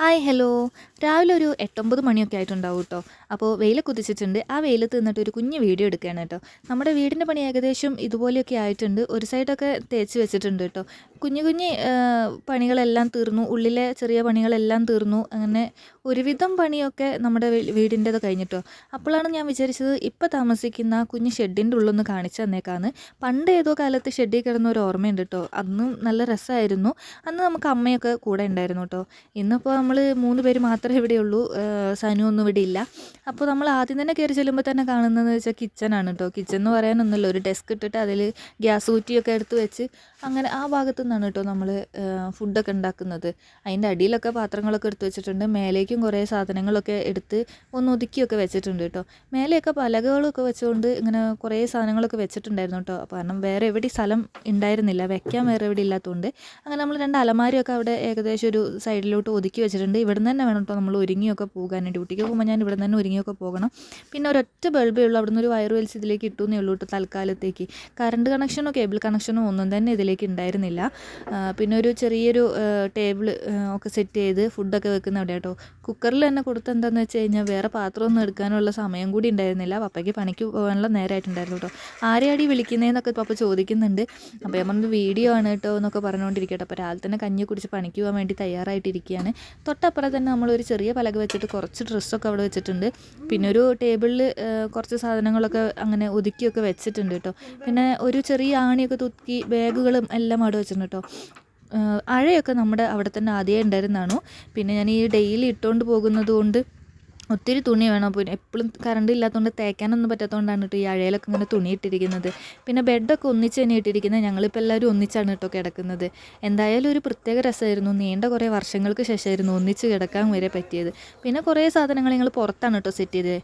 Hi hello രാവിലെ ഒരു എട്ടൊമ്പത് മണിയൊക്കെ ആയിട്ടുണ്ടാവും കേട്ടോ അപ്പോൾ വെയിൽ കുതിച്ചിട്ടുണ്ട്. ആ വെയിലത്ത് നിന്നിട്ട് ഒരു കുഞ്ഞ് വീഡിയോ എടുക്കുകയാണ് കേട്ടോ നമ്മുടെ വീടിന്റെ പണി ഏകദേശം ഇതുപോലെയൊക്കെ ആയിട്ടുണ്ട്. ഒരു സൈഡൊക്കെ തേച്ച് വെച്ചിട്ടുണ്ട് കേട്ടോ കുഞ്ഞു കുഞ്ഞ് പണികളെല്ലാം തീർന്നു. ഉള്ളിലെ ചെറിയ പണികളെല്ലാം തീർന്നു. അങ്ങനെ ഒരുവിധം പണിയൊക്കെ നമ്മുടെ വീടിന്റെത് കഴിഞ്ഞിട്ടോ. അപ്പോഴാണ് ഞാൻ വിചാരിച്ചത് ഇപ്പോൾ താമസിക്കുന്ന കുഞ്ഞ് ഷെഡിന്റെ ഉള്ളൊന്ന് കാണിച്ചു തന്നേക്കാന്ന്. പണ്ട് ഏതോ കാലത്ത് ഷെഡിൽ കിടന്ന ഒരു ഓർമ്മയുണ്ട് കേട്ടോ അന്നും നല്ല രസമായിരുന്നു. അന്ന് നമുക്ക് അമ്മയൊക്കെ കൂടെ ഉണ്ടായിരുന്നു കേട്ടോ ഇന്നിപ്പോൾ നമ്മൾ മൂന്ന് പേര് മാത്രമേ ഇവിടെയുള്ളൂ. സനു ഒന്നും ഇവിടെ ഇല്ല. അപ്പോൾ നമ്മൾ ആദ്യം തന്നെ കയറി ചെല്ലുമ്പോൾ തന്നെ കാണുന്നതെന്ന് വെച്ചാൽ കിച്ചണാണ് കേട്ടോ കിച്ചൺ എന്ന് പറയാനൊന്നുമില്ല. ഒരു ഡെസ്ക് ഇട്ടിട്ട് അതിൽ ഗ്യാസ് കുറ്റിയൊക്കെ എടുത്ത് വെച്ച് അങ്ങനെ ആ ഭാഗത്തു നിന്നാണ് കേട്ടോ നമ്മൾ ഫുഡൊക്കെ ഉണ്ടാക്കുന്നത്. അതിന്റെ അടിയിലൊക്കെ പാത്രങ്ങളൊക്കെ എടുത്ത് വെച്ചിട്ടുണ്ട്. മേലേക്കും കുറേ സാധനങ്ങളൊക്കെ എടുത്ത് ഒന്ന് ഒതുക്കിയൊക്കെ വെച്ചിട്ടുണ്ട് കേട്ടോ. മേലെയൊക്കെ പലകകളൊക്കെ വെച്ചുകൊണ്ട് ഇങ്ങനെ കുറേ സാധനങ്ങളൊക്കെ വെച്ചിട്ടുണ്ടായിരുന്നു കേട്ടോ. കാരണം വേറെ എവിടെ സ്ഥലം ഉണ്ടായിരുന്നില്ല. വെക്കാൻ വേറെ എവിടെ ഇല്ലാത്തതുകൊണ്ട് അങ്ങനെ നമ്മൾ രണ്ട് അലമാരിയൊക്കെ അവിടെ ഏകദേശം ഒരു സൈഡിലോട്ട് ഒതുക്കി വെച്ചിട്ടുണ്ട്. ഇവിടെ നിന്ന് തന്നെ വേണം കേട്ടോ നമ്മൾ ഒരുങ്ങിയൊക്കെ പോകാൻ ഡ്യൂട്ടിക്ക് പോകുമ്പോൾ ഞാൻ ഇവിടെ തന്നെ ഒരുങ്ങിയൊക്കെ പോകണം. പിന്നെ ഒരൊറ്റ ബൾബേ ഉള്ളൂ. അവിടെ നിന്ന് ഒരു വയർ വലിച്ച് ഇതിലേക്ക് ഇട്ടു എന്നേ ഉള്ളൂ കേട്ടോ തൽക്കാലത്തേക്ക്. കറണ്ട് കണക്ഷനോ കേബിൾ കണക്ഷനോ ഒന്നും തന്നെ ഇതിലേക്ക് ഉണ്ടായിരുന്നില്ല. പിന്നെ ഒരു ചെറിയൊരു ടേബിൾ ഒക്കെ സെറ്റ് ചെയ്ത് ഫുഡൊക്കെ വെക്കുന്ന അവിടെ കേട്ടോ. കുക്കറിൽ തന്നെ കൊടുത്ത് എന്താണെന്ന് വെച്ച് കഴിഞ്ഞാൽ വേറെ പാത്രമൊന്നും എടുക്കാനുള്ള സമയം കൂടി ഉണ്ടായിരുന്നില്ല. പപ്പയ്ക്ക് പണിക്ക് പോകാനുള്ള നേരമായിട്ടുണ്ടായിരുന്നു കേട്ടോ. ആരെയാടി വിളിക്കുന്നതെന്നൊക്കെ പപ്പ ചോദിക്കുന്നുണ്ട്. അപ്പോൾ ഞാൻ പറഞ്ഞത് വീഡിയോ ആണ് കേട്ടോ എന്നൊക്കെ പറഞ്ഞുകൊണ്ടിരിക്കട്ടെ അപ്പോൾ രാവിലെ തന്നെ കഞ്ഞി കുടിച്ച് പണിക്ക് പോകാൻ വേണ്ടി തയ്യാറായിട്ടിരിക്കുകയാണ് തൊട്ടപ്പുറം തന്നെ നമ്മളൊരു ചെറിയ പലക വെച്ചിട്ട് കുറച്ച് ഡ്രസ്സൊക്കെ അവിടെ വെച്ചിട്ടുണ്ട്. പിന്നെ ഒരു ടേബിളിൽ കുറച്ച് സാധനങ്ങളൊക്കെ അങ്ങനെ ഒതുക്കിയൊക്കെ വെച്ചിട്ടുണ്ട് കേട്ടോ. പിന്നെ ഒരു ചെറിയ ആണിയൊക്കെ തുക്കി ബാഗുകളും എല്ലാം അവിടെ വെച്ചിട്ടുണ്ട് കേട്ടോ. അഴയൊക്കെ നമ്മുടെ അവിടെ തന്നെ ആദ്യമേ ഉണ്ടായിരുന്നതാണ് പിന്നെ ഞാൻ ഈ ഡെയിലി ഇട്ടുകൊണ്ട് പോകുന്നത് കൊണ്ട് ഒത്തിരി തുണി വേണം. പിന്നെ എപ്പോഴും കറണ്ട് ഇല്ലാത്തതുകൊണ്ട് തേക്കാനൊന്നും പറ്റാത്തതുകൊണ്ടാണ് കേട്ടോ ഈ അഴയിലൊക്കെ ഇങ്ങനെ തുണി ഇട്ടിരിക്കുന്നത്. പിന്നെ ബെഡൊക്കെ ഒന്നിച്ച് തന്നെ ഇട്ടിരിക്കുന്നത്. ഞങ്ങളിപ്പോൾ എല്ലാവരും ഒന്നിച്ചാണ് കേട്ടോ കിടക്കുന്നത്. എന്തായാലും ഒരു പ്രത്യേക രസമായിരുന്നു. നീണ്ട കുറേ വർഷങ്ങൾക്ക് ശേഷമായിരുന്നു ഒന്നിച്ച് കിടക്കാൻ വരെ പറ്റിയത്. പിന്നെ കുറേ സാധനങ്ങൾ ഞങ്ങൾ പുറത്താണ് കേട്ടോ സെറ്റ് ചെയ്തത്.